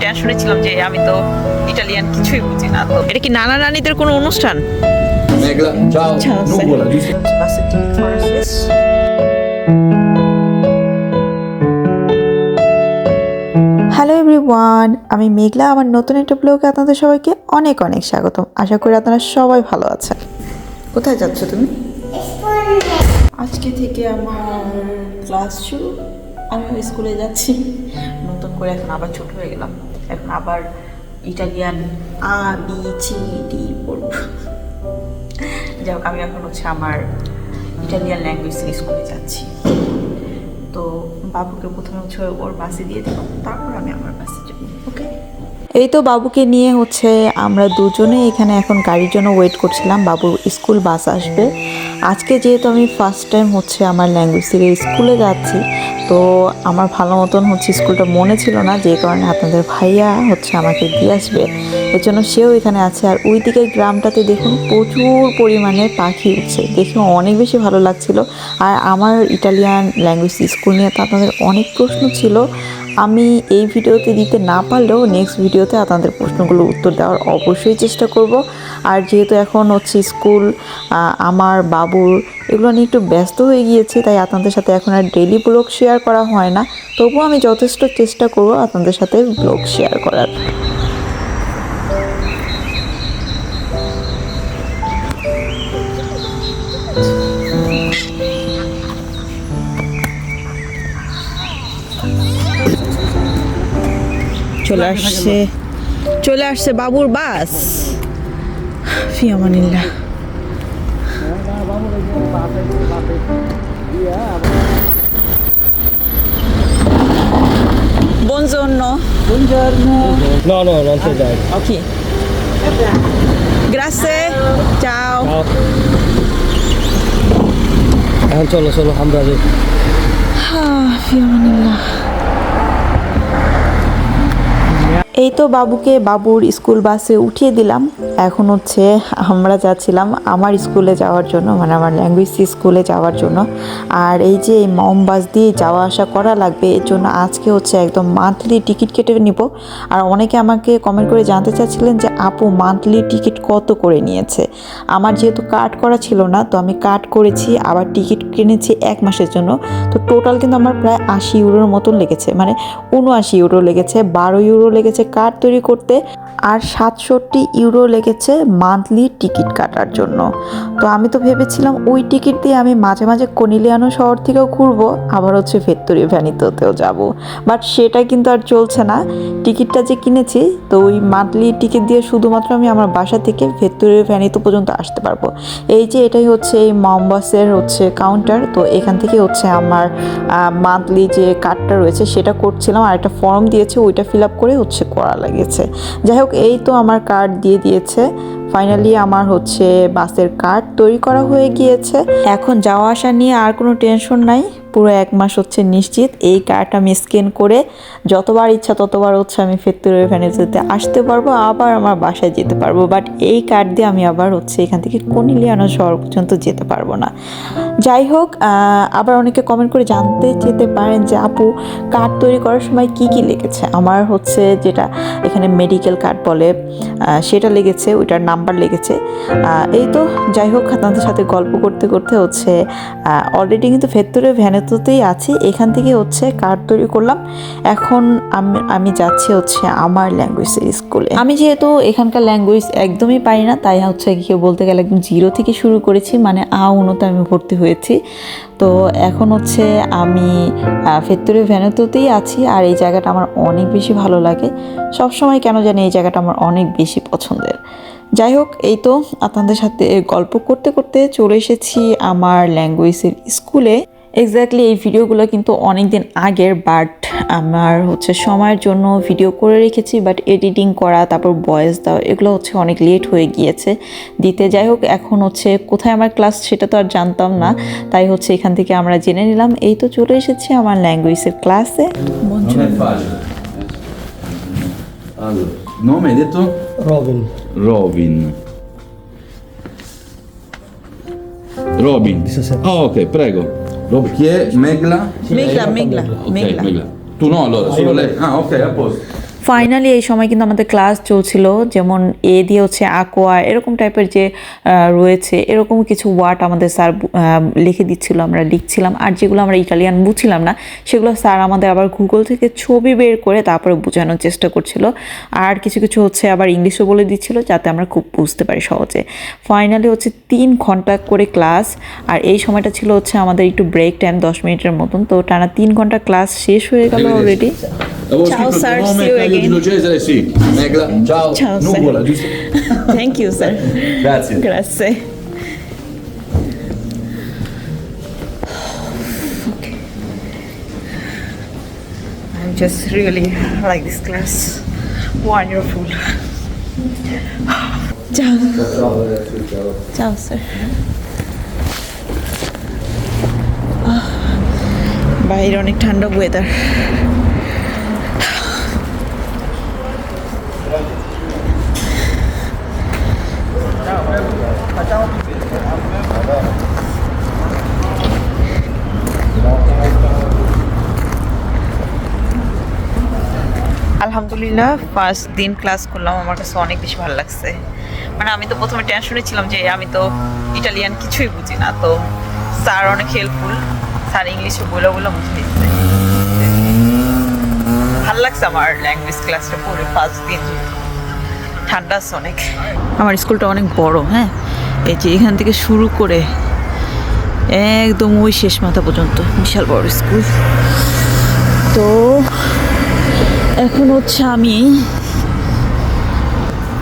টেনশনে ছিলাম যে আমি তো ইটালিয়ান কিছুই বুঝি না তো এটা কি নানা রানীদের কোনো অনুষ্ঠান? হ্যালো এভরিওয়ান আমি মেঘলা আমার নতুন একটা ব্লগে আপনাদের সবাইকে অনেক অনেক স্বাগতম। আশা করি আপনারা সবাই ভালো আছেন। কোথায় যাচ্ছ তুমি? আজকে থেকে আমার ক্লাস শুরু। আমি স্কুলে যাচ্ছি। নতুন করে এখন আবার ছোট হয়ে গেলাম। এখন আবার ইটালিয়ান আ, বি, চি, ডি পড়ব। যাই হোক, আমি এখন হচ্ছে আমার ইটালিয়ান ল্যাঙ্গুয়েজ স্কুলে যাচ্ছি। তো বাবুকে প্রথমে হচ্ছে ওর বাসে দিয়ে দেবো, তারপর আমি আমার বাসে যাব। এই তো বাবুকে নিয়ে হচ্ছে আমরা দুজনে এখানে এখন গাড়ির জন্য ওয়েট করছিলাম। বাবুর স্কুল বাস আসবে। আজকে যেহেতু আমি ফার্স্ট টাইম হচ্ছে আমার ল্যাঙ্গুয়েজ থেকে স্কুলে যাচ্ছি, তো আমার ভালো মতন হচ্ছে স্কুলটা মনে ছিল না, যে কারণে আপনাদের ভাইয়া হচ্ছে আমাকে দিয়ে আসবে। এর জন্য সেও এখানে আছে। আর ওই দিকের গ্রামটাতে দেখুন প্রচুর পরিমাণে পাখি উঠছে। দেখে অনেক বেশি ভালো লাগছিল। আর আমার ইটালিয়ান ল্যাঙ্গুয়েজ স্কুল নিয়ে তো আপনাদের অনেক প্রশ্ন ছিল। আমি এই ভিডিওতে দিতে না পারলেও নেক্সট ভিডিওতে আপনাদের প্রশ্নগুলো উত্তর দেওয়ার অবশ্যই চেষ্টা করব। আর যেহেতু এখন হচ্ছে স্কুল আমার বাবুর এগুলো নিয়ে একটু ব্যস্ত হয়ে গিয়েছি, তাই আপনাদের সাথে এখন আর ডেলি ব্লগ শেয়ার করা হয় না। তবুও আমি যথেষ্ট চেষ্টা করব আপনাদের সাথে ব্লগ শেয়ার করার। চলে আসছে চলে আসছে বাবুর বাস ফিয়ামানিল্লাহ Buongiorno. No, no, non c'è dai. Ok. Grazie. Ciao. Ciao. এখন চলো চলো আমরা যাই এই তো বাবুকে বাবুর স্কুল বাসে উঠিয়ে দিলাম। এখন হচ্ছে আমরা যাচ্ছিলাম আমার স্কুলে যাওয়ার জন্য মানে আমার ল্যাঙ্গুয়েজ স্কুলে যাওয়ার জন্য। আর এই যে মম বাস দিয়ে যাওয়া আসা করা লাগবে, এর জন্য আজকে হচ্ছে একদম মান্থলি টিকিট কেটে নিব। আর অনেকে আমাকে কমেন্ট করে জানতে চাচ্ছিলেন যে, আপু মান্থলি টিকিট কত করে নিয়েছে? আমার যেহেতু কাট করা ছিল না, তো আমি কাট করেছি, আবার টিকিট কিনেছি এক মাসের জন্য। তো টোটাল কিন্তু আমার প্রায় আশি ইউরোর মতন লেগেছে। মানে উনআশি ইউরো লেগেছে, বারো ইউরো লেগেছে কার্ড তৈরি করতে। আর সাতষট্টি ইউরো লেগেছে মান্থলি টিকিট কাটার জন্য। তো আমি তো ভেবেছিলাম ওই টিকিট দিয়ে আমি মাঝে মাঝে কনিলিয়ানো শহর থেকেও ঘুরবো, আবার হচ্ছে ভেত্তরি ভ্যানিতেও যাব। বাট সেটা কিন্তু আর চলছে না। টিকিটটা যে কিনেছি, তো ওই মান্থলি টিকিট দিয়ে শুধুমাত্র আমি আমার বাসা থেকে ভেত্তরি ভ্যানিতে পর্যন্ত আসতে পারব। এই যে এটাই হচ্ছে, এই মমবাসের হচ্ছে কাউন্টার তো এখান থেকে হচ্ছে আমার মান্থলি যে কার্ডটা রয়েছে সেটা করছিলাম, আর একটা ফর্ম দিয়েছে, ওইটা ফিল আপ করে হচ্ছে করা লেগেছে। যাই হোক এই তো আমার কার্ড দিয়ে দিয়েছে। ফাইনালি আমার হচ্ছে বাসের কার্ড তৈরি করা হয়ে গিয়েছে। এখন যাওয়া আসা নিয়ে আর কোনো টেনশন নাই। পুরো এক মাস হচ্ছে নিশ্চিত। এই কার্ড আমি স্ক্যান করে যতবার ইচ্ছা ততবার হচ্ছে আমি ফেত্তুরের ভ্যানিটিতে আসতে পারব, আবার আমার বাসায় যেতে পারব। বাট এই কার্ড দিয়ে আমি আবার হচ্ছে এখান থেকে কনিলিয়ানো শহর পর্যন্ত যেতে পারব না। যাই হোক আবার অনেকে কমেন্ট করে জানতে যেতে পারেন যে, আপু, কার্ড তৈরি করার সময় কি কি লেগেছে? আমার হচ্ছে যেটা এখানে মেডিকেল কার্ড বলে সেটা লেগেছে, ওইটার নাম্বার লেগেছে। এই তো, যাই হোক, আপনাদের সাথে গল্প করতে করতে হচ্ছে অলরেডি কিন্তু ভেতরে ভ্যানেতোতেই আছি। এখান থেকে হচ্ছে কার্ড তৈরি করলাম। এখন আমি আমি যাচ্ছি হচ্ছে আমার ল্যাঙ্গুয়েজের স্কুলে আমি যেহেতু এখানকার ল্যাঙ্গুয়েজ একদমই পারি না, তাই হচ্ছে কি বলতে গেলে একদম জিরো থেকে শুরু করেছি মানে আ উনোতে আমি ভর্তি হয়েছি। তো এখন হচ্ছে আমি ফেত্তরে ভ্যানেতোতেই আছি আর এই জায়গাটা আমার অনেক বেশি ভালো লাগে। সব সময় কেন জানি এই জায়গাটা আমার অনেক বেশি পছন্দের। যাই হোক, এই তো আপনাদের সাথে গল্প করতে করতে চলে এসেছি আমার ল্যাঙ্গুয়েজের স্কুলে এক্স্যাক্টলি এই ভিডিওগুলো কিন্তু অনেক দিন আগের বাট আমার হচ্ছে সময়ের জন্য ভিডিও করে রেখেছি বাট এডিটিং করা তারপর ভয়েস দেওয়া এগুলো হচ্ছে অনেক লেট হয়ে গিয়েছে দিতে যাই হোক এখন হচ্ছে কোথায় আমার ক্লাস সেটা তো আর জানতাম না তাই হচ্ছে এখান থেকে আমরা জেনে নিলাম এই তো চলে এসেছি আমার ল্যাঙ্গুয়েজের ক্লাসে nome detto? Robin. Robin. 17. Ah, ok, prego. È? Megla? Megla, Megla, Ok, Megla. Megla. Tu no allora, solo lei. Ah, ok, a posto. Finally এই সময় কিন্তু আমাদের ক্লাস চলছিল যেমন এ দিয়ে হচ্ছে আকোয়া এরকম টাইপের যে রয়েছে এরকম কিছু ওয়ার্ড আমাদের স্যার লিখে দিচ্ছিল আমরা লিখছিলাম। আর যেগুলো আমরা ইটালিয়ান বুঝছিলাম না সেগুলো স্যার আমাদের আবার গুগল থেকে ছবি বের করে তারপরে বোঝানোর চেষ্টা করছিল। আর কিছু কিছু হচ্ছে আবার ইংলিশও বলে দিচ্ছিল যাতে আমরা খুব বুঝতে পারি সহজে। ফাইনালি হচ্ছে তিন ঘণ্টা করে ক্লাস আর এই সময়টা ছিল হচ্ছে আমাদের একটু ব্রেক টাইম দশ মিনিটের মতন। তো টানা তিন ঘণ্টা ক্লাস শেষ হয়ে গেল already Avevo Ciao, scritto sir, il nome see you Caio again. Giulio Cesare, sì. Megla, ciao. Ciao, sir. Nuvola, giusto? Thank you sir Grazie. Grazie. I'm just really like this class. Wonderful. Ciao. Ciao, sir. বাইরে অনেক ঠান্ডা weather আলহামদুলিল্লাহ first দিন class করলাম, আমার কাছে অনেক বেশি ভালো লাগছে। মানে আমি তো প্রথমে টেনশনে ছিলাম যে আমি তো ইটালিয়ান কিছুই বুঝি না, তো স্যার অনেক হেল্পফুল স্যার ইংলিশে বলে বলে বুঝে দিচ্ছে ভালো লাগছে আমার ল্যাঙ্গুয়েজ ক্লাসটা পড়ে ফার্স্ট দিন। ঠান্ডা আছে অনেক। আমার স্কুলটা অনেক বড় হ্যাঁ? এই যে এখান থেকে শুরু করে একদম ওই শেষ মাথা পর্যন্ত, বিশাল বড় স্কুল। তো এখন হচ্ছে আমি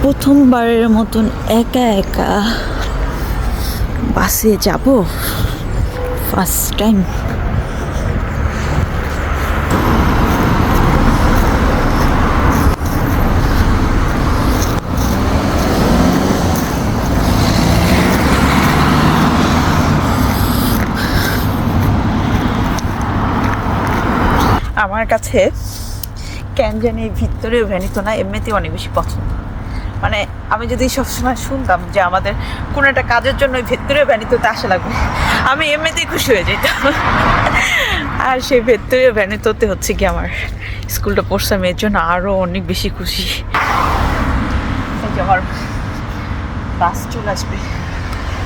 প্রথমবারের মতন একা একা বাসে যাব ফার্স্ট টাইম কাছে কেন জানি ভ্যানিত না, এমনিতেই অনেক বেশি পছন্দ। মানে আমি যদি সবসময় শুনতাম যে আমাদের কোনো একটা কাজের জন্য ভেতরে ভ্যানিততে আসা লাগবে, আমি এমনিতেই খুশি হয়ে যেতাম। আর সেই ভেতরে ভ্যানিততে হচ্ছে কি আমার স্কুলটা পড়ছিলাম এর জন্য আরও অনেক বেশি খুশি। আমার বাস চলে আসবে,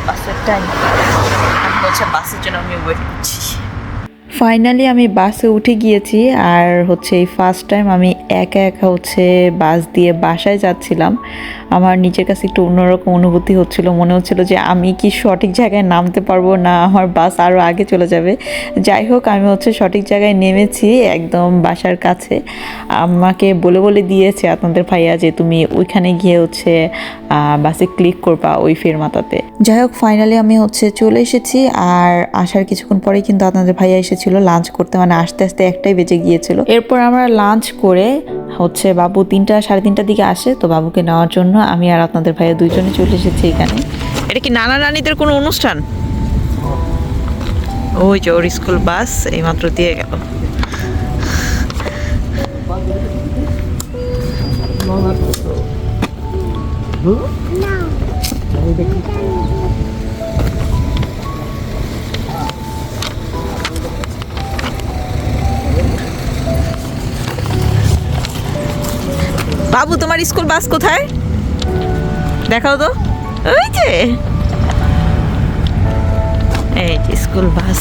বাসের টাইম এখন হচ্ছে বাসের জন্য আমি ওয়েট করছি। ফাইনালি আমি বাসে উঠে গিয়েছি আর হচ্ছে এই ফার্স্ট টাইম আমি একা একা হচ্ছে বাস দিয়ে বাসায় যাচ্ছিলাম। আমার নিজের কাছে একটু অন্যরকম অনুভূতি হচ্ছিল। মনে হচ্ছিল যে আমি কি সঠিক জায়গায় নামতে পারব না আমার বাস আরও আগে চলে যাবে। যাই হোক, আমি হচ্ছে সঠিক জায়গায় নেমেছি একদম বাসার কাছে। আমাকে বলে বলে দিয়েছে আপনাদের ভাইয়া যে তুমি ওইখানে গিয়ে হচ্ছে বাসে ক্লিক করবা ওই ফের ফেরমাতাতে যাই হোক ফাইনালি আমি হচ্ছে চলে এসেছি আর আসার কিছুক্ষণ পরেই কিন্তু আপনাদের ভাইয়া এসেছিল লাঞ্চ করতে মানে আস্তে আস্তে একটাই বেজে গিয়েছিল। এরপর আমরা লাঞ্চ করে হচ্ছে বাবু তিনটা, সাড়ে তিনটার দিকে আসে, তো বাবুকে নেওয়ার জন্য আমি আর আপনাদের ভাইয়া দুইজনে চলে এসেছি এখানে। এটা কি নানা নানিদের কোনো অনুষ্ঠান? ওই যে ওর স্কুল বাস এইমাত্র দিয়ে গেল। বাবু তোমার স্কুল বাস কোথায়? দেখাও তো। ওই যে। এই স্কুল বাস।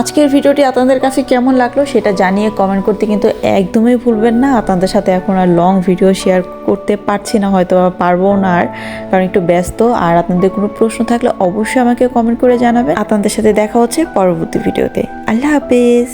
আজকের ভিডিওটি আপনাদের কাছে কেমন লাগল সেটা জানিয়ে কমেন্ট করতে কিন্তু একদমই ভুলবেন না। আপনাদের সাথে এখন আর লং ভিডিও শেয়ার করতে পারছি না, হয়তো পারব না আর, কারণ একটু ব্যস্ত। আর আপনাদের কোনো প্রশ্ন থাকলে অবশ্যই আমাকে কমেন্ট করে জানাবেন। আপনাদের সাথে দেখা হচ্ছে পরবর্তী ভিডিওতে আল্লাহ হাফেজ।